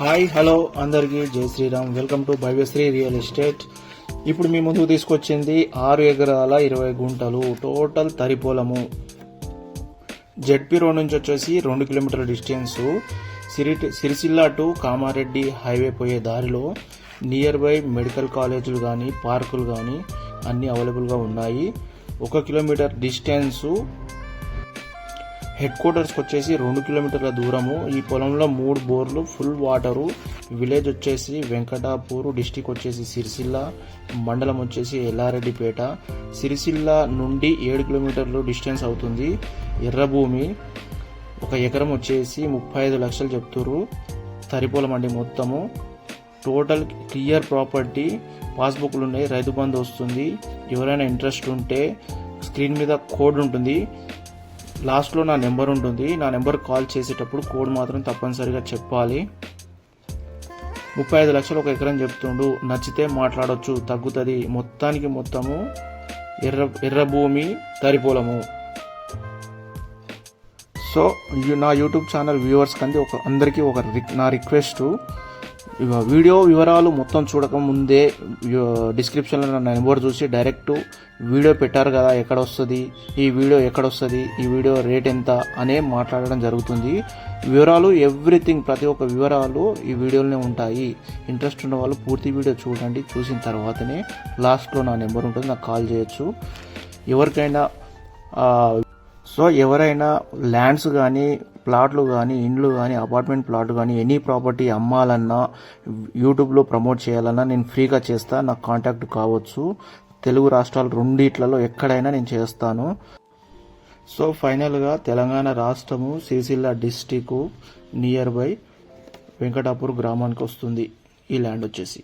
Hi hello అందరికీ జై Shriram. Welcome to Bhavyashri real estate. ఇప్పుడు మీ ముందుకు తీసుకొచ్చింది ఆరు ఎకరాల ఇరవై గుంటలు టోటల్ తరిపోలము. జెడ్పీ రోడ్ నుంచి వచ్చేసి రెండు కిలోమీటర్ల distance. Siri Sircilla to Kamareddy highway పోయే దారిలో నియర్ బై మెడికల్ కాలేజీలు కానీ పార్కులు కానీ అన్నీ అవైలబుల్గా ఉన్నాయి. ఒక కిలోమీటర్ డిస్టెన్సు హెడ్ క్వార్టర్స్కి వచ్చేసి రెండు కిలోమీటర్ల దూరము. ఈ పొలంలో మూడు బోర్లు ఫుల్ వాటరు. విలేజ్ వచ్చేసి వెంకటాపూర్ డిస్టిక్ వచ్చేసి సిరిసిల్ల మండలం వచ్చేసి ఎల్లారెడ్డిపేట. సిరిసిల్ల నుండి ఏడు కిలోమీటర్లు డిస్టెన్స్ అవుతుంది. ఎర్రభూమి ఒక ఎకరం వచ్చేసి ముప్పై ఐదు లక్షలు చెప్తుర్రు. తరిపోలం అండి మొత్తము. టోటల్ క్లియర్ ప్రాపర్టీ పాస్బుక్లు ఉన్నాయి రైతు బంధు వస్తుంది. ఎవరైనా ఇంట్రెస్ట్ ఉంటే స్క్రీన్ మీద కోడ్ ఉంటుంది. లాస్ట్లో నా నెంబర్ ఉంటుంది. నా నెంబర్ కాల్ చేసేటప్పుడు కోడ్ మాత్రం తప్పనిసరిగా చెప్పాలి. ముప్పై ఐదు లక్షలు ఒక ఎకరం చెప్తుండు. నచ్చితే మాట్లాడవచ్చు తగ్గుతుంది. మొత్తానికి మొత్తము ఎర్ర ఎర్ర భూమి తరిపోలము. సో నా యూట్యూబ్ ఛానల్ వ్యూవర్స్ కంది ఒక అందరికీ ఒక రిక్- నా రిక్వెస్ట్. వీడియో వివరాలు మొత్తం చూడక ముందే డిస్క్రిప్షన్లో నా నెంబర్ చూసి డైరెక్ట్ వీడియో పెట్టారు కదా ఎక్కడ వస్తుంది ఈ వీడియో ఎక్కడ వస్తుంది ఈ వీడియో రేట్ ఎంత అనే మాట్లాడడం జరుగుతుంది. వివరాలు ఎవ్రీథింగ్ ప్రతి ఒక్క వివరాలు ఈ వీడియోలోనే ఉంటాయి. ఇంట్రెస్ట్ ఉన్న వాళ్ళు పూర్తి వీడియో చూడండి చూసిన తర్వాతనే లాస్ట్లో నా నెంబర్ ఉంటుంది నాకు కాల్ చేయొచ్చు. ఎవరికైనా సో ఎవరైనా ల్యాండ్స్ కానీ ప్లాట్లు కానీ ఇండ్లు కానీ అపార్ట్మెంట్ ప్లాట్ కానీ ఎనీ ప్రాపర్టీ అమ్మాలన్నా యూట్యూబ్లో ప్రమోట్ చేయాలన్నా నేను ఫ్రీగా చేస్తా. నాకు కాంటాక్ట్ కావచ్చు. తెలుగు రాష్ట్రాలు రెండిట్లలో ఎక్కడైనా నేను చేస్తాను. సో ఫైనల్గా తెలంగాణ రాష్ట్రము Sircilla district near by Venkatapur గ్రామానికి వస్తుంది. ఈ ల్యాండ్ వచ్చేసి.